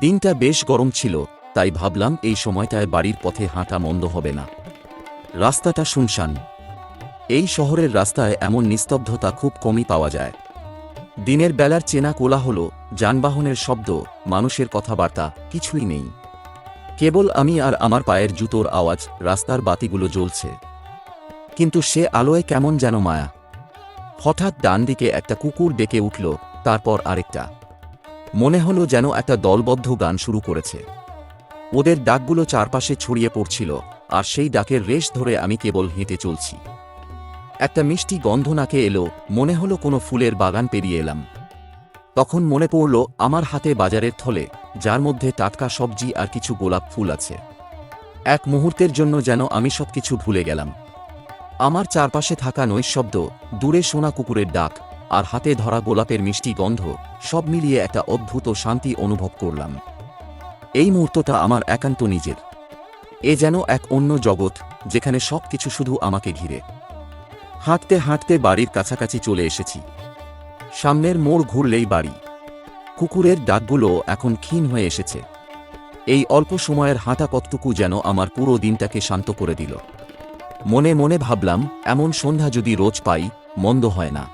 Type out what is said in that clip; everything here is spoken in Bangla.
দিনটা বেশ গরম ছিল, তাই ভাবলাম এই সময়টায় বাড়ির পথে হাঁটা মন্দ হবে না। রাস্তাটা শুনশান। এই শহরের রাস্তায় এমন নিস্তব্ধতা খুব কমই পাওয়া যায়। দিনের বেলার চেনা কোলাহল, যানবাহনের শব্দ, মানুষের কথাবার্তা, কিছুই নেই। কেবল আমি আর আমার পায়ের জুতোর আওয়াজ, রাস্তার বাতিগুলো জ্বলছে। কিন্তু সে আলোয় কেমন যেন মায়া। হঠাৎ ডান দিকে একটা কুকুর ডেকে উঠল, তারপর আরেকটা। মনে হলো যেন একটা দলবদ্ধ গান শুরু করেছে। ওদের ডাকগুলো চারপাশে ছড়িয়ে পড়ছিল, আর সেই ডাকের রেশ ধরে আমি কেবল হেঁটে চলছি। একটা মিষ্টি গন্ধ নাকে এলো, মনে হলো কোনো ফুলের বাগান পেরিয়ে এলাম। তখন মনে পড়ল আমার হাতে বাজারের থলে, যার মধ্যে টাটকা সবজি আর কিছু গোলাপ ফুল আছে। এক মুহূর্তের জন্য যেন আমি সবকিছু ভুলে গেলাম। আমার চারপাশে থাকা নৈশব্দ, দূরে সোনা কুকুরের ডাক আর হাতে ধরা গোলাপের মিষ্টি গন্ধ, সব মিলিয়ে একটা অদ্ভুত শান্তি অনুভব করলাম। এই মুহূর্তটা আমার একান্ত নিজের। এ যেন এক অন্য জগৎ, যেখানে সব কিছু শুধু আমাকে ঘিরে। হাঁটতে হাঁটতে বাড়ির কাছাকাছি চলে এসেছি। সামনের মোড় ঘুরলেই বাড়ি। কুকুরের ডাকগুলো এখন ক্ষীণ হয়ে এসেছে। এই অল্প সময়ের হাঁটা পথটুকু যেন আমার পুরো দিনটাকে শান্ত করে দিল। মনে মনে ভাবলাম, এমন সন্ধ্যা যদি রোজ পাই, মন্দ হয় না।